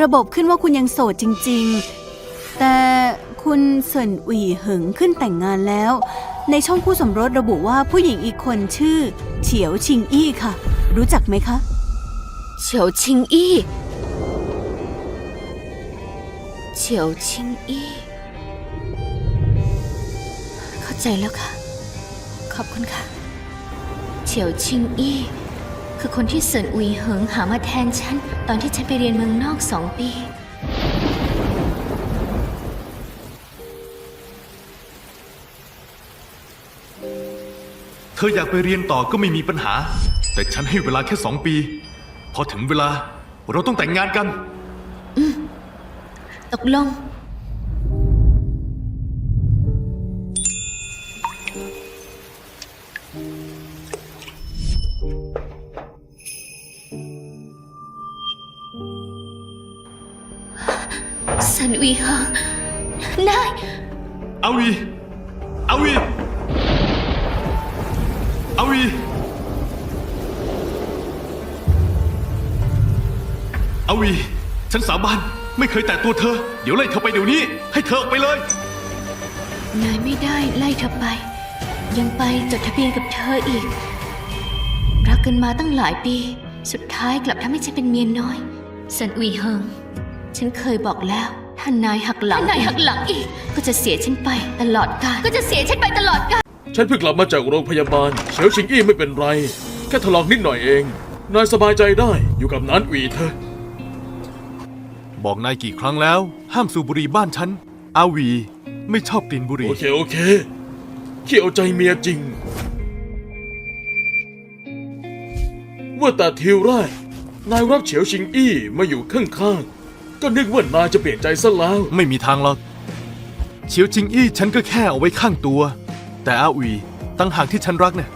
ระบบขึ้นว่าคุณยังโสดจริง ๆ แต่คุณเซินหวีเหิงขึ้นแต่งงานแล้ว ในช่องคู่สมรสระบุว่าผู้หญิงอีกคนชื่อ เฉียวชิงอี้ค่ะ รู้จักไหมคะ เฉียวชิงอี้เฉียวชิงอี้เข้าใจแล้วค่ะ ขอบคุณค่ะ เฉียวชิงอี้ คือคนที่เซินอุยเหิงหามาแทนฉัน ตอนที่ฉันไปเรียนเมืองนอกสองปี เธออยากไปเรียนต่อก็ไม่มีปัญหา แต่ฉันให้เวลาแค่สองปี พอถึงเวลาเราต้องแต่งงานกัน ตกลง สันอุยเหิงนายอาวีอาวีอาวีอาวี ฉันสาบานไม่เคยแตะตัวเธอ เดี๋ยวไล่เธอไปเดี๋ยวนี้ ให้เธอออกไปเลย นายไม่ได้ไล่เธอไป ยังไปจดทะเบียนกับเธออีก รักกันมาตั้งหลายปี สุดท้ายกลับทำให้ฉันเป็นเมียน้อย สันอุยเฮิง ฉันเคยบอกแล้ว ถ้านายหักหลังนายหักหลังอีก ก็จะเสียฉันไปตลอดกาลก็จะเสียฉันไปตลอดกาลฉันเพิ่งกลับมาจากโรงพยาบาลเฉียวชิงอี้ไม่เป็นไร แค่ถลอกนิดหน่อยเอง นายสบายใจได้อยู่กับนานอุ๋ยเธอะบอกนายกี่ครั้งแล้ว ห้ามสูบบุหรี่บ้านฉัน อาวี ไม่ชอบกลิ่นบุหรี่ โอเคโอเคขี้เอาใจเมียจริง ว่าแต่ทิวไร่นายรับเฉียวชิงอี้มาอยู่ข้างๆ ก็นึกว่านายจะเปลี่ยนใจซะแล้ว ไม่มีทางหรอกเฉียวจิงอี้ฉันก็แค่เอาไว้ข้างตัว แต่อาวีตั้งหากที่ฉันรักเนี่ย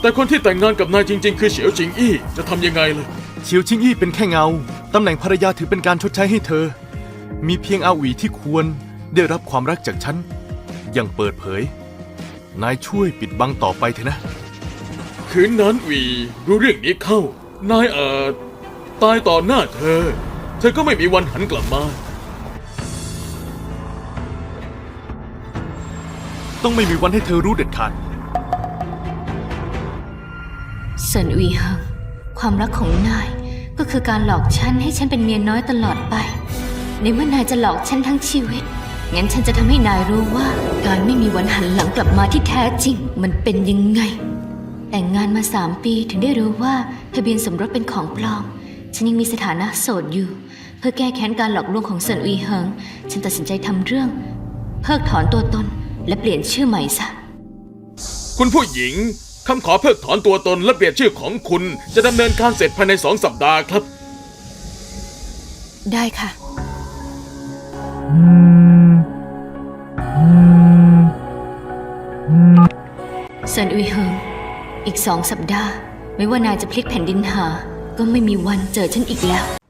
แต่คนที่แต่งงานกับนายจริง ๆ คือเฉียวชิงอี้จะทำยังไงล่ะเฉียวชิงอี้เป็นแค่เงาตำแหน่งภรรยาถือเป็นการชดใช้ให้เธอ มีเพียงอาวีที่ควรได้รับความรักจากฉันอย่างเปิดเผย นายช่วยปิดบังต่อไปเถอะนะ คืนนั้นหวีรู้เรื่องนี้เข้านายเอ่อตายต่อหน้าเธอ เธอก็ไม่มีวันหันกลับมา ต้องไม่มีวันให้เธอรู้เด็ดขาดเซินอุยเฮิงความรักของนายก็คือการหลอกฉันให้ฉันเป็นเมียน้อยตลอดไป ในเมื่อนายจะหลอกฉันทั้งชีวิต งั้นฉันจะทำให้นายรู้ว่า การไม่มีวันหันหลังกลับมาที่แท้จริง มันเป็นยังไง แต่งงานมาสามปีถึงได้รู้ว่าทะเบียนสมรสเป็นของปลอม ฉันยังมีสถานะโสดอยู่ พื่อแก้แค้นการหลอกลวงของเซินอุยเฮิง ฉันตัดสินใจทำเรื่อง เพิกถอนตัวตน และเปลี่ยนชื่อใหม่ซะ คุณผู้หญิงคำขอเพิกถอนตัวตนและเปลี่ยนชื่อของคุณ จะดำเนินการเสร็จภายในสองสัปดาห์ครับ ได้ค่ะ เซินอุยเฮิง อีกสองสัปดาห์ ไม่ว่านายจะพลิกแผ่นดินหา ก็ไม่มีวันเจอฉันอีกแล้ว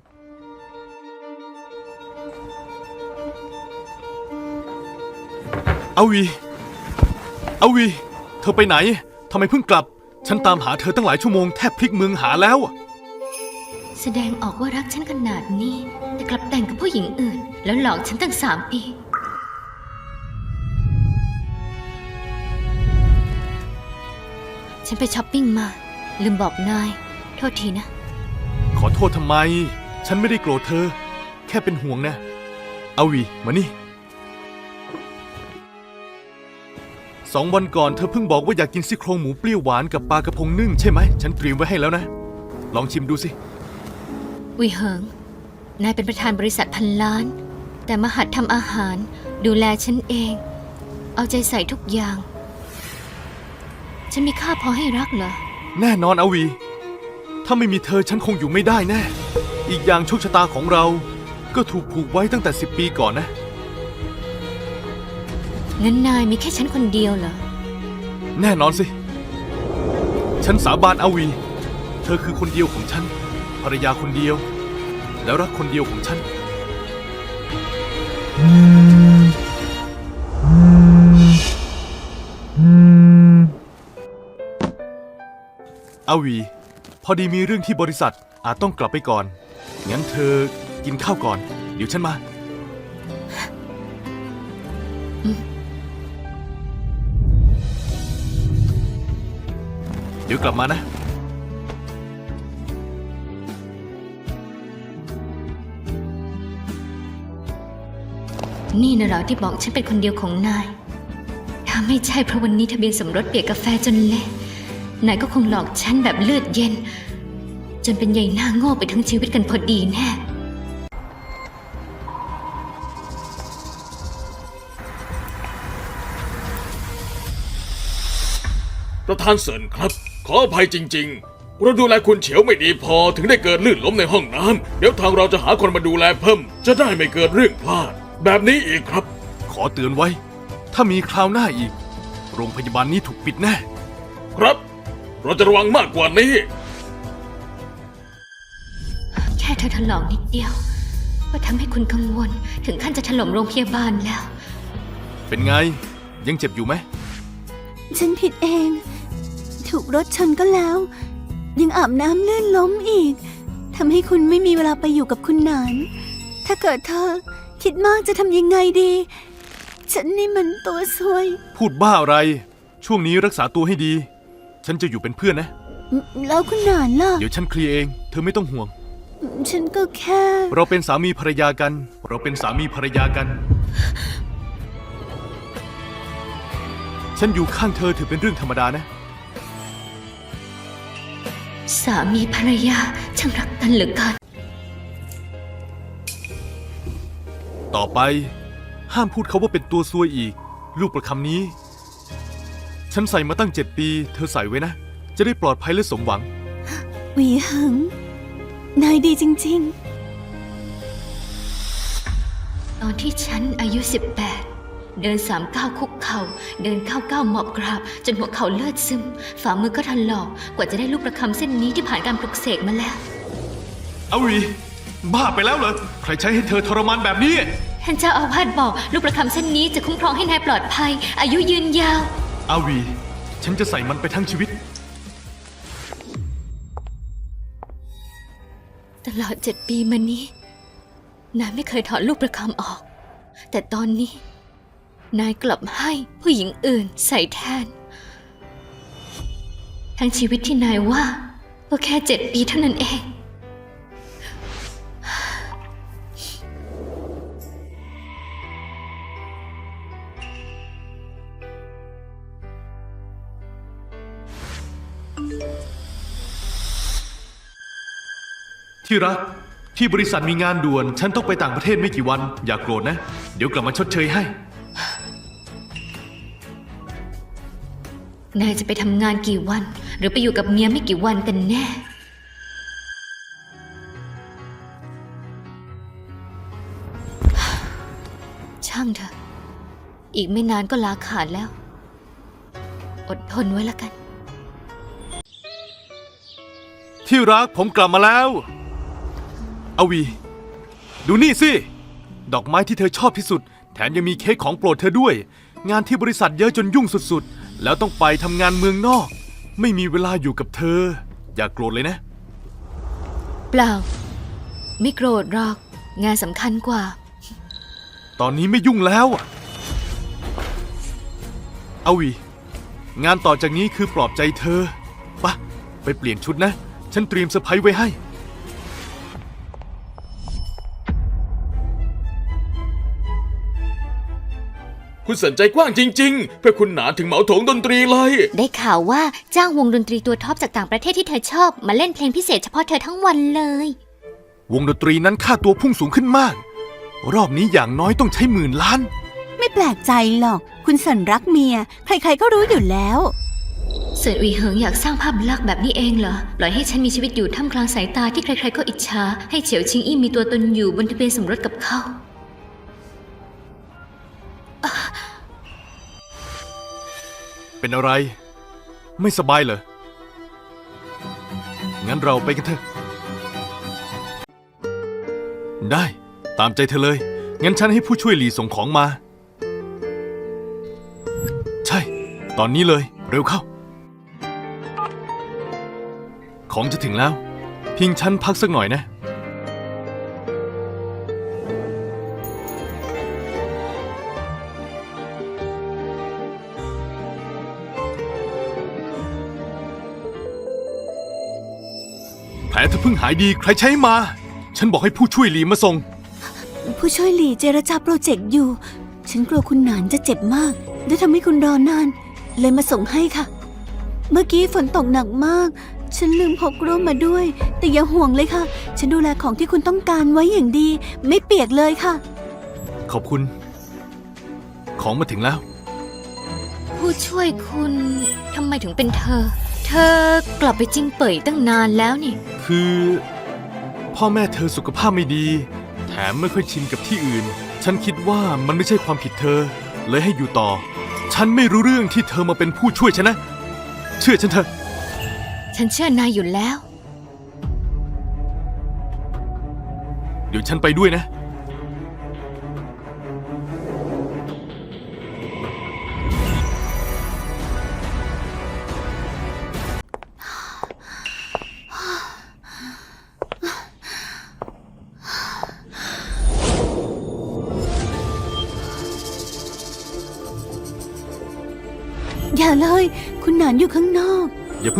อาวี อาวี เธอไปไหน ทำไมเพิ่งกลับ ฉันตามหาเธอตั้งหลายชั่วโมงแทบพลิกเมืองหาแล้วอะแสดงออกว่ารักฉันขนาดนี้ แต่กลับแต่งกับผู้หญิงอื่น แล้วหลอกฉันตั้งสามปี ฉันไปช้อปปิ้งมา ลืมบอกนาย โทษทีนะ ขอโทษทำไม ฉันไม่ได้โกรธเธอ แค่เป็นห่วงนะ อาวี มานี่ สองวันก่อนเธอเพิ่งบอกว่าอยากกินซี่โครงหมูเปรี้ยวหวานกับปลากระพงนึ่งใช่ไหม ฉันเตรียมไว้ให้แล้วนะ ลองชิมดูสิ วิเหิง นายเป็นประธานบริษัทพันล้าน แต่มาหัดทำอาหาร ดูแลฉันเอง เอาใจใส่ทุกอย่าง ฉันมีค่าพอให้รักเหรอ แน่นอนอาวี ถ้าไม่มีเธอฉันคงอยู่ไม่ได้แน่ อีกอย่างโชคชะตาของเรา ก็ถูกผูกไว้ตั้งแต่สิบปีก่อนนะ งั้นนายมีแค่ฉันคนเดียวเหรอ แน่นอนสิ ฉันสาบานอาวี เธอคือคนเดียวของฉัน ภรรยาคนเดียว แล้วรักคนเดียวของฉัน อาวี พอดีมีเรื่องที่บริษัทอาจต้องกลับไปก่อน งั้นเธอกินข้าวก่อน เดี๋ยวฉันมา ดี๋ยวกลับมานะ นี่นะเหรอที่บอกฉันเป็นคนเดียวของนาย ถ้าไม่ใช่เพราะวันนี้ทะเบียนสมรสเปียกกาแฟจนเละนายก็คงหลอกฉันแบบเลือดเย็น จนเป็นใยหน้าโง่ไปทั้งชีวิตกันพอดีแน่ประธานเซินครับข ออภัยจริง ๆ เราดูแลคุณเฉียวไม่ดีพอถึงได้เกิดลื่นล้มในห้องน้ำเดี๋ยวทางเราจะหาคนมาดูแลเพิ่ม จะได้ไม่เกิดเรื่องพลาด แบบนี้อีกครับ ขอเตือนไว้ ถ้ามีคราวหน้าอีก โรงพยาบาลนี้ถูกปิดแน่ ครับ เราจะระวังมากกว่านี้ แค่เธอถลอกนิดเดียว ก็ทำให้คุณกังวล ถึงขั้นจะถล่มโรงพยาบาลแล้ว เป็นไง ยังเจ็บอยู่ไหม ฉันผิดเอง ถูกรถชนก็แล้ว ยังอาบน้ำลื่นล้มอีกทำให้คุณไม่มีเวลาไปอยู่กับคุณหนาน ถ้าเกิดเธอคิดมากจะทำยังไงดี ฉันนี่มันตัวซวย พูดบ้าอะไร ช่วงนี้รักษาตัวให้ดี ฉันจะอยู่เป็นเพื่อนนะ แล้วคุณหนานล่ะ เดี๋ยวฉันเคลียร์เอง เธอไม่ต้องห่วง ฉันก็แค่ เราเป็นสามีภรรยากัน เราเป็นสามีภรรยากัน ฉันอยู่ข้างเธอถือเป็นเรื่องธรรมดานะ สามีภรรยาช่างรักกันเหลือเกินต่อไป ห้ามพูดเขาว่าเป็นตัวซวยอีก ลูกประคำนี้ ฉันใส่มาตั้งเจ็ดปี เธอใส่ไว้นะ จะได้ปลอดภัยและสมหวัง หวีหึง นายดีจริงตอนที่ฉันอายุ 18 เดินสามก้าวคุกเขา่าเดินเข้าก้าวหมอบกราบ จนหัวเข่าเลือดซึม ฝ่ามือก็ถลอกกว่าจะได้ลูกประคำเส้นนี้ที่ผ่านการปลุกเสกมาแล้ว เอาวีบ้าไปแล้วเหรอ ใครใช้ให้เธอทรมานแบบนี้ ท่านเจ้าอาวาสบอก ลูกประคำเส้นนี้จะคุ้มครองให้นายปลอดภัย อายุยืนยาว อาวี ฉันจะใส่มันไปทั้งชีวิต ตลอดเจ็ดปีมานี้นายไม่เคยถอดลูกประคำออก แต่ตอนนี้ นายกลับให้ผู้หญิงอื่นใส่แทน ทั้งชีวิตที่นายว่าก็แค่เจ็ดปีเท่านั้นเอง ที่รัก ที่บริษัทมีงานด่วน ฉันต้องไปต่างประเทศไม่กี่วัน อย่ากโกรธนะ เดี๋ยวกลับมาชดเชยให้ นายจะไปทำงานกี่วัน หรือไปอยู่กับเมียไม่กี่วันกันแน่ ช่างเถอะ อีกไม่นานก็ลาขาดแล้ว อดทนไว้ละกัน ที่รักผมกลับมาแล้วอวี ดูนี่สิ ดอกไม้ที่เธอชอบที่สุด แถมยังมีเค้กของโปรดเธอด้วย งานที่บริษัทเยอะจนยุ่งสุดๆ แล้วต้องไปทำงานเมืองนอก ไม่มีเวลาอยู่กับเธอ อย่ากโกรธเลยนะ เปล่า ไม่โกรธหรอกงานสำคัญกว่า ตอนนี้ไม่ยุ่งแล้วอะอาวีงานต่อจากนี้คือปลอบใจเธอปะไปเปลี่ยนชุดนะ ฉันเตรียมเซอร์ไพรส์ไว้ให้ คุณสนใจกว้างจริง ๆ เพื่อคุณหนานถึงเหมาโถงดนตรีเลย ได้ข่าวว่าจ้างวงดนตรีตัวท็อปจากต่างประเทศที่เธอชอบ มาเล่นเพลงพิเศษเฉพาะเธอทั้งวันเลย วงดนตรีนั้นค่าตัวพุ่งสูงขึ้นมาก รอบนี้อย่างน้อยต้องใช้หมื่นล้านๆไม่แปลกใจหรอก คุณสันรักเมีย ใครๆก็รู้อยู่แล้วเสินอุยเหิงอยากสร้างภาพลักษณ์แบบนี้เองเหรอปล่อยให้ฉันมีชีวิตอยู่ท่ามกลางสายตาที่ใครๆก็อิจฉาให้เฉียวชิงอี้มีตัวตนอยู่บนทะเบียนสมรสกับเขา เป็นอะไร ไม่สบายเหรอ งั้นเราไปกันเถอะ ได้ ตามใจเธอเลย งั้นฉันให้ผู้ช่วยหลีส่งของมา ใช่ ตอนนี้เลย เร็วเข้า ของจะถึงแล้วพิงฉันพักสักหน่อยนะ เธอเพิ่งหายดีใครใช้มา ฉันบอกให้ผู้ช่วยหลีมาส่ง ผู้ช่วยหลีเจรจาโปรเจกต์อยู่ ฉันกลัวคุณหนานจะเจ็บมากและทำให้คุณรอนาน เลยมาส่งให้ค่ะ เมื่อกี้ฝนตกหนักมาก ฉันลืมพกร่มมาด้วย แต่อย่าห่วงเลยค่ะ ฉันดูแลของที่คุณต้องการไว้อย่างดี ไม่เปียกเลยค่ะ ขอบคุณ ของมาถึงแล้ว ผู้ช่วยคุณทำไมถึงเป็นเธอเธอกลับไปจิงเป่ยตั้งนานแล้วนี่ คือ พ่อแม่เธอสุขภาพไม่ดี แถมไม่ค่อยชินกับที่อื่น ฉันคิดว่ามันไม่ใช่ความผิดเธอ เลยให้อยู่ต่อ ฉันไม่รู้เรื่องที่เธอมาเป็นผู้ช่วยฉันนะ เชื่อฉันเถอะ ฉันเชื่อนายอยู่แล้ว เดี๋ยวฉันไปด้วยนะ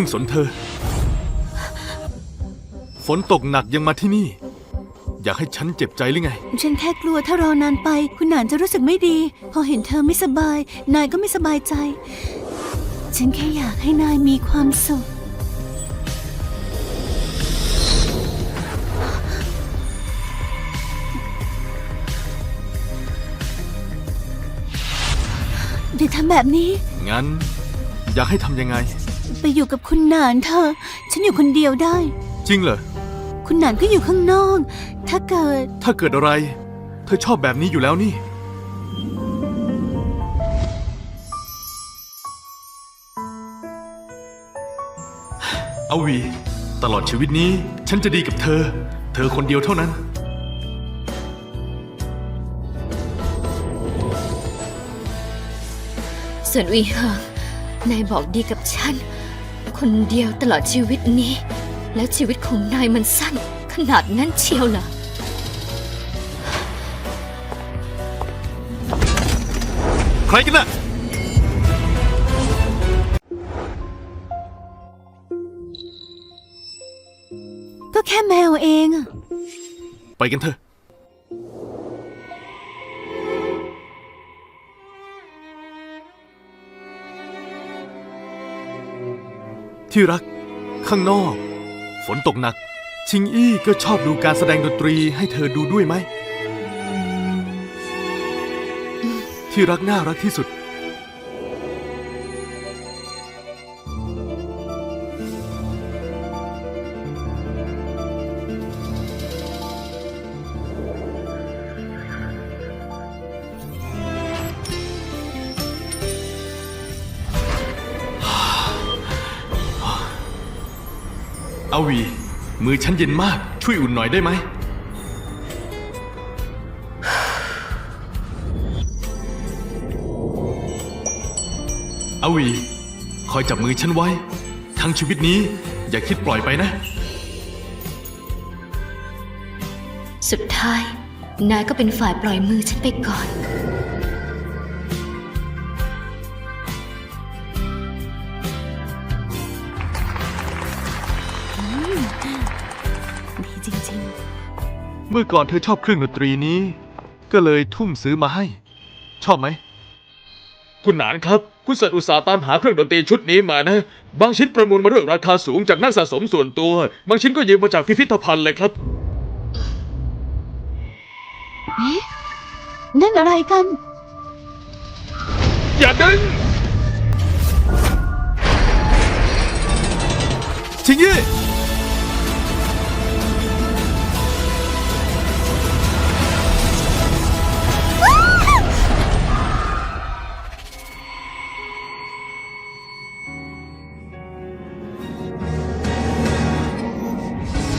พิ่งสนเธอ ฝนตกหนักยังมาที่นี่ อยากให้ฉันเจ็บใจหรือไง ฉันแค่กลัวถ้ารอนานไป คุณหนานจะรู้สึกไม่ดี พอเห็นเธอไม่สบาย นายก็ไม่สบายใจ ฉันแค่อยากให้นายมีความสุข เดี๋ยวทำแบบนี้ งั้น อยากให้ทำยังไง ไปอยู่กับคุณหนานเธอะฉันอยู่คนเดียวได้ จริงเหรอ คุณหนานก็อยู่ข้างนอก ถ้าเกิด ถ้าเกิดอะไร เธอชอบแบบนี้อยู่แล้วนี่ เอาวี ตลอดชีวิตนี้ ฉันจะดีกับเธอ เธอคนเดียวเท่านั้น ส่วนอุยเฮิง นายบอกดีกับฉัน คนเดียวตลอดชีวิตนี้ แล้วชีวิตของนายมันสั้น ขนาดนั้นเชียวเหรอใครกันน่ะก็แค่แมวเองอะไปกันเถอะ ที่รัก ข้างนอก ฝนตกหนัก ชิงอี้ก็ชอบดูการแสดงดนตรีให้เธอดูด้วยไหม ที่รักน่ารักที่สุด อาวี มือฉันเย็นมาก ช่วยอุ่นหน่อยได้ไหม อาวี คอยจับมือฉันไว้ ทั้งชีวิตนี้อย่าคิดปล่อยไปนะ สุดท้าย นายก็เป็นฝ่ายปล่อยมือฉันไปก่อน มื่อก่อนเธอชอบเครื่องดนตรีนี้ ก็เลยทุ่มซื้อมาให้ ชอบไหม คุณหนานครับ คุณเสิร์ชอุตสาห์ตามหาเครื่องดนตรีชุดนี้มานะ บางชิ้นประมูลมาด้วยราคาสูงจากนักสะสมส่วนตัว บางชิ้นก็ยืมมาจากพิพิธภัณฑ์เลยครับๆนั่นอะไรกัน อย่าดึง ชิงยี่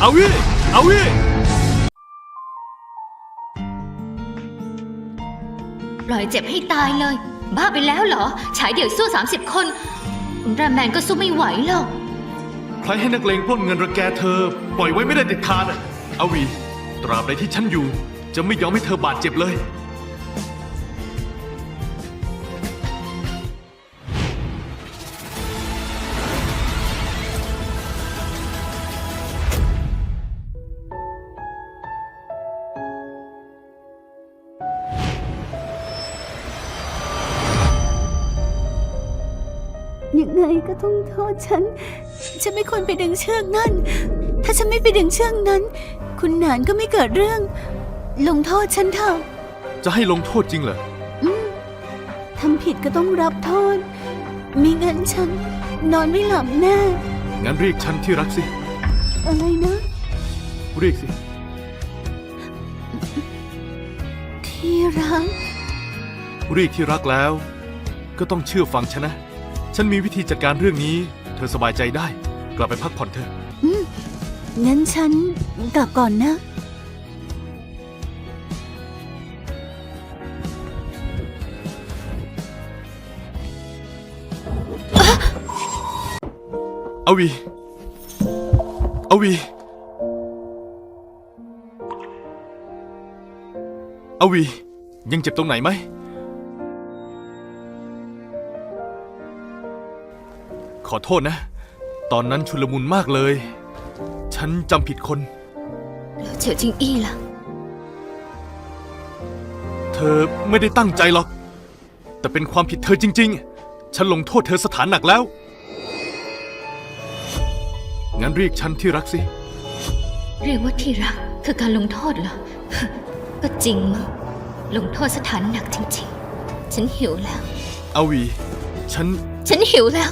เอาวิเอาวิปล่อยเจ็บให้ตายเลย บ้าไปแล้วเหรอ ฉายเดี่ยวสู้ 30 คนอุลตร้าแมนก็สู้ไม่ไหวหรอกใครให้นักเลงปล้นเงินระแกเธอ ปล่อยไว้ไม่ได้เด็ดขาดอะเอาวี ตราบใดที่ฉันอยู่ จะไม่ยอมให้เธอบาดเจ็บเลย ก็ต้องโทษฉัน ฉันไม่ควรไปดึงเชือกนั่น ถ้าฉันไม่ไปดึงเชือกนั้น คุณหนานก็ไม่เกิดเรื่อง ลงโทษฉันเถอะ จะให้ลงโทษจริงเหรอ อืมทำผิดก็ต้องรับโทษมิงั้นฉัน นอนไม่หลับแน่ งั้นเรียกฉันที่รักสิ อะไรนะ เรียกสิ ที่รัก เรียกที่รักแล้ว ก็ต้องเชื่อฟังฉันนะ ฉันมีวิธีจัดการเรื่องนี้ เธอสบายใจได้ กลับไปพักผ่อนเถอะงั้นฉันกลับก่อนนะ อวี อวี อวี ยังเจ็บตรงไหนไหม ขอโทษนะ ตอนนั้นชุลมุนมากเลย ฉันจำผิดคน แล้วเฉียวจิงอี้ล่ะ เธอไม่ได้ตั้งใจหรอก แต่เป็นความผิดเธอจริง ๆ ฉันลงโทษเธอสถานหนักแล้ว งั้นเรียกฉันที่รักสิ เรียกว่าที่รักคือการลงโทษเหรอ ก็จริงมั้งลงโทษสถานหนักจริง ๆ ฉันหิวแล้วอาวี ฉัน ฉันหิวแล้ว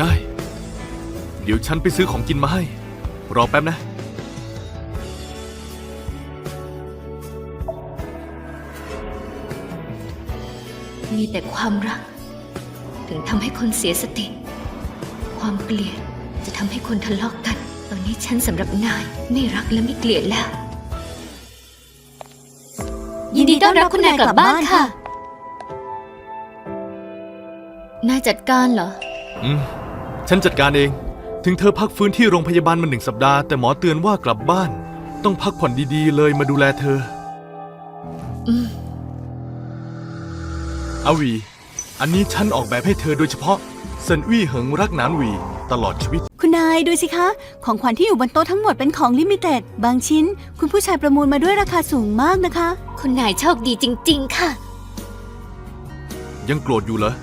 ได้ เดี๋ยวฉันไปซื้อของกินมาให้ รอแป๊บนะ มีแต่ความรัก ถึงทำให้คนเสียสติ ความเกลียดจะทำให้คนทะเลาะกกัน ตอนนี้ฉันสำหรับนายไม่รักและไม่เกลียดแล้ว ยินดีต้อนรับคุณนายกลับบ้านค่ะ นายจัดการเหรอ อืม ฉันจัดการเอง ถึงเธอพักฟื้นที่โรงพยาบาลมาหนึ่งสัปดาห์ แต่หมอเตือนว่ากลับบ้าน ต้องพักผ่อนดีๆ เลยมาดูแลเธออืมอาวี อันนี้ฉันออกแบบให้เธอโดยเฉพาะเซินวี่เหิงรักหนานหวี ตลอดชีวิต คุณนายดูสิคะ ของขวัญที่อยู่บนโต๊ะทั้งหมดเป็นของลิมิเต็ด บางชิ้น คุณผู้ชายประมูลมาด้วยราคาสูงมากนะคะ คุณนายโชคดีจริง ๆ ค่ะ ยังโกรธอยู่เหรอ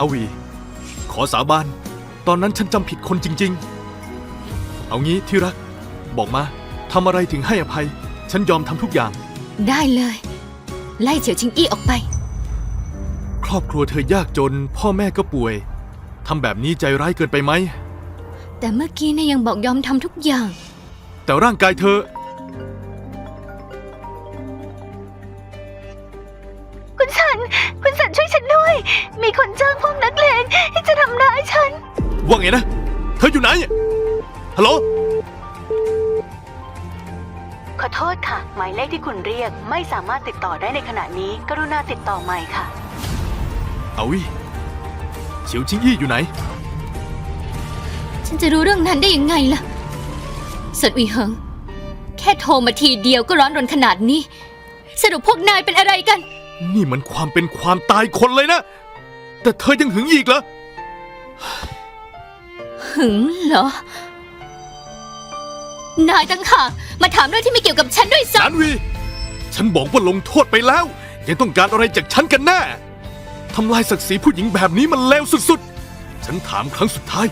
อาวี ขอสาบาน ตอนนั้นฉันจำผิดคนจริง ๆ เอางี้ที่รัก บอกมาทำอะไรถึงให้อภัย ฉันยอมทำทุกอย่าง ได้เลย ไล่เฉียวชิงอี้ออกไป ครอบครัวเธอยากจน พ่อแม่ก็ป่วยทำแบบนี้ใจร้ายเกินไปไหม แต่เมื่อกี้นายยังบอกยอมทำทุกอย่าง แต่ร่างกายเธอ คุณสัน คุณสันช่วยฉันด้วย มีคนจ้างพวกนักเลงที่จะทำร้ายฉัน ว่าไงนะ เธออยู่ไหน ฮัลโหล ขอโทษค่ะ หมายเลขที่คุณเรียกไม่สามารถติดต่อได้ในขณะนี้ กรุณาติดต่อใหม่ค่ะ เอาวิเฉียวชิงอี้อยู่ไหน ฉันจะรู้เรื่องนั้นได้ยังไงล่ะสดวีเหิง แค่โทรมาทีเดียวก็ร้อนรนขนาดนี้ สรุปพวกนายเป็นอะไรกัน นี่มันความเป็นความตายคนเลยนะ แต่เธอยังหึงอีกเหรอ หึงเหรอ นายตั้งหากมาถามเรื่องที่ไม่เกี่ยวกับฉันด้วยสารซ้ำวี ฉันบอกว่าลงโทษไปแล้ว ยังต้องการอะไรจากฉันกันแน่ทำลายศักดิ์ศรีผู้หญิงแบบนี้มันเลวสุดๆ ฉันถามครั้งสุดท้าย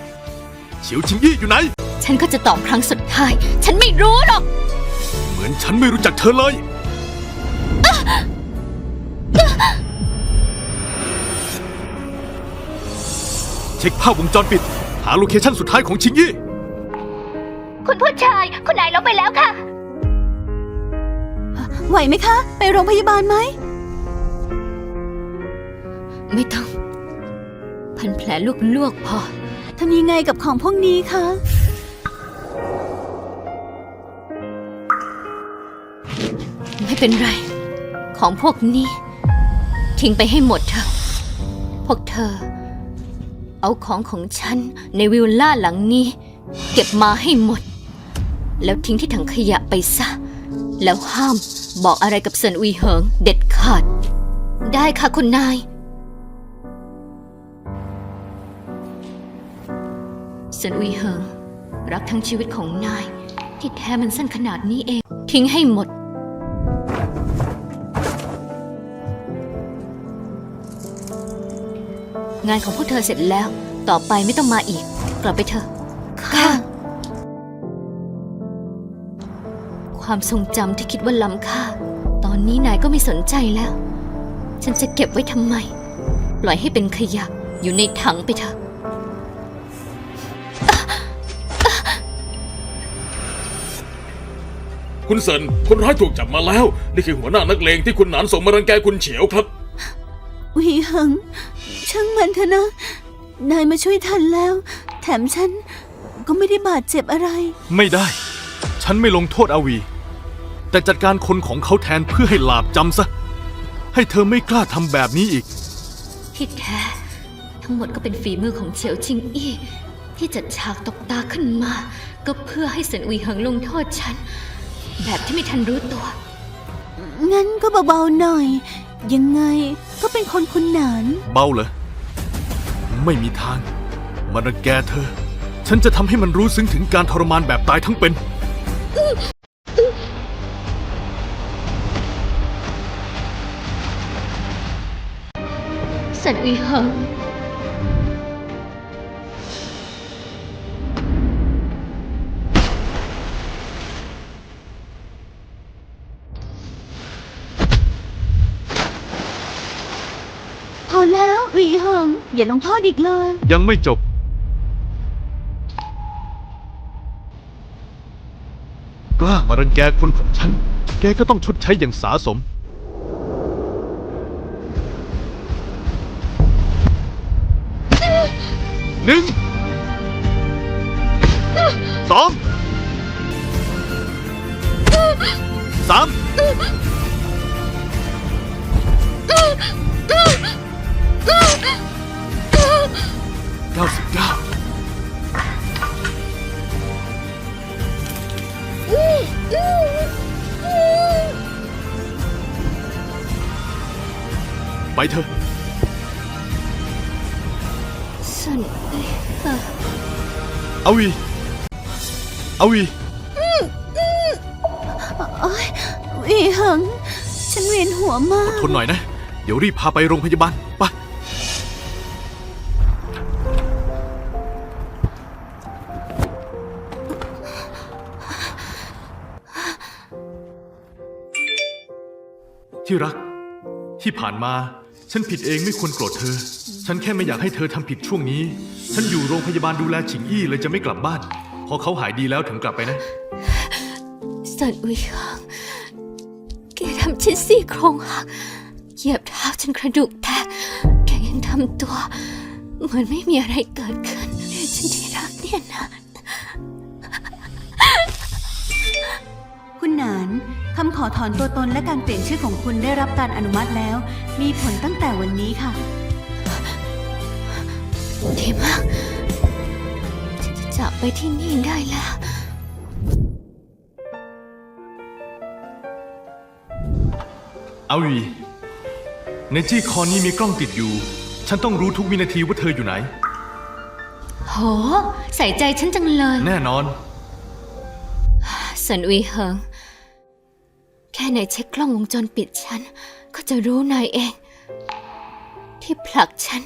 เฉียวชิงอี้อยู่ไหนฉันก็จะตอบครั้งสุดท้าย ฉันไม่รู้หรอก เหมือนฉันไม่รู้จักเธอเลย เช็คภาพวงจรปิด หาโลเคชั่นสุดท้ายของชิงยี่ คุณผู้ชายคุณนายลงไปแล้วค่ะ ไหวไหมคะ ไปโรงพยาบาลไหม ไม่ต้อง พันแผลลวกๆพอ ทำยังไงกับของพวกนี้คะ ไม่เป็นไร ของพวกนี้ ทิ้งไปให้หมดเถอะ พวกเธอ เอาของของฉันในวิลล่าหลังนี้ เก็บมาให้หมด แล้วทิ้งที่ถังขยะไปซะ แล้วห้ามบอกอะไรกับเซินอุยเหิงเด็ดขาด ได้ค่ะคุณนาย เซินอุยเหิงรักทั้งชีวิตของนาย ที่แท้มันสั้นขนาดนี้เอง ทิ้งให้หมด งานของพวกเธอเสร็จแล้ว ต่อไปไม่ต้องมาอีก กลับไปเถอะ ค่ะ ความทรงจำที่คิดว่าล้ำค่า ตอนนี้นายก็ไม่สนใจแล้ว ฉันจะเก็บไว้ทำไม ปล่อยให้เป็นขยะอยู่ในถังไปเถอะ คุณเซินคนร้ายถูกจับมาแล้ว นี่คือหัวหน้านักเลงที่คุณหนานส่งมารังแกคุณเฉียวครับหวีเหิง ช่างมันเถอะนะ นายมาช่วยทันแล้ว แถมฉันก็ไม่ได้บาดเจ็บอะไร ไม่ได้ ฉันไม่ลงโทษอาวี แต่จัดการคนของเขาแทนเพื่อให้หลาบจำซะ ให้เธอไม่กล้าทำแบบนี้อีก ที่แท้ ทั้งหมดก็เป็นฝีมือของเฉียวชิงอี้ ที่จัดฉากตกตาขึ้นมา ก็เพื่อให้เสินอุยเหิงลงโทษฉัน แบบที่ไม่ทันรู้ตัว งั้นก็เบาๆหน่อย ยังไงก็เป็นคนคุณหนาน เบาเหรอ ไม่มีทางมารังแกเธอ ฉันจะทำให้มันรู้ซึ้งถึงการทรมานแบบตายทั้งเป็นเสินอุยเหิง อย่าลงโทษอีกเลย ยังไม่จบ กล้ามารังแกคนของฉัน แกก็ต้องชดใช้อย่างสาสม หนึ่ง สอง สาม Ah! 99 ไปเถอะ ฉันอ่อเอาวีเอาวีโอ๊ยวีหัง ฉันเวียนหัวมาก ทนหน่อยนะ เดี๋ยวรีบพาไปโรงพยาบาล ไป ที่รัก ที่ผ่านมา ฉันผิดเองไม่ควรโกรธเธอ ฉันแค่ไม่อยากให้เธอทำผิดช่วงนี้ ฉันอยู่โรงพยาบาลดูแลฉิงอี้เลยจะไม่กลับบ้าน พอเขาหายดีแล้วถึงกลับไปนะเสินอุยเหิงแกทำฉันซี่โครงหักเหยียบเท้าจนกระดูกแตกแกยังทำตัว เหมือนไม่มีอะไรเกิดขึ้น ฉันที่รักเนี่ยนะ คุณหนานคำขอถอนตัวตนและการเปลี่ยนชื่อของคุณได้รับการอนุมัติแล้ว มีผลตั้งแต่วันนี้ค่ะ ดีมาก ฉันจะจากไปที่นี่ได้แล้ว เอาวีในจี้คอนี้มีกล้องติดอยู่ ฉันต้องรู้ทุกวินาทีว่าเธออยู่ไหน โห ใส่ใจฉันจังเลย แน่นอนเสินอุยเหิง แค่นายเช็คกล้องวงจรปิดฉัน ก็จะรู้นายเอง ที่ผลักฉัน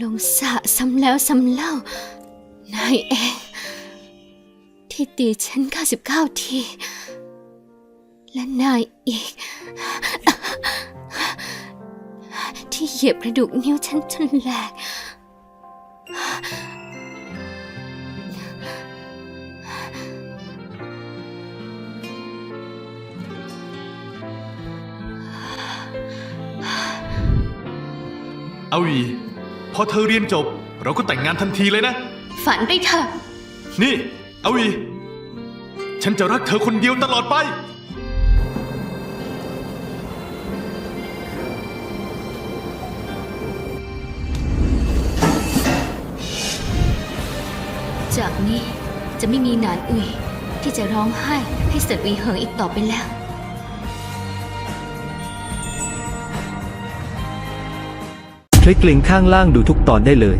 ลงสระซ้ำแล้วซ้ำเล่า นายเอง ที่ตีฉัน 99 ที และนายอีก ที่เหยียบกระดูกนิ้วฉันจนแหลก เอาวีพอเธอเรียนจบ เราก็แต่งงานทันทีเลยนะ ฝันไปเถอะ นี่เอาวีฉันจะรักเธอคนเดียวตลอดไป จากนี้จะไม่มีหนานอุยที่จะร้องไห้ให้เสิร์อุยเหิงอีกต่อไปแล้ว คลิกลิงก์ข้างล่างดูทุกตอนได้เลย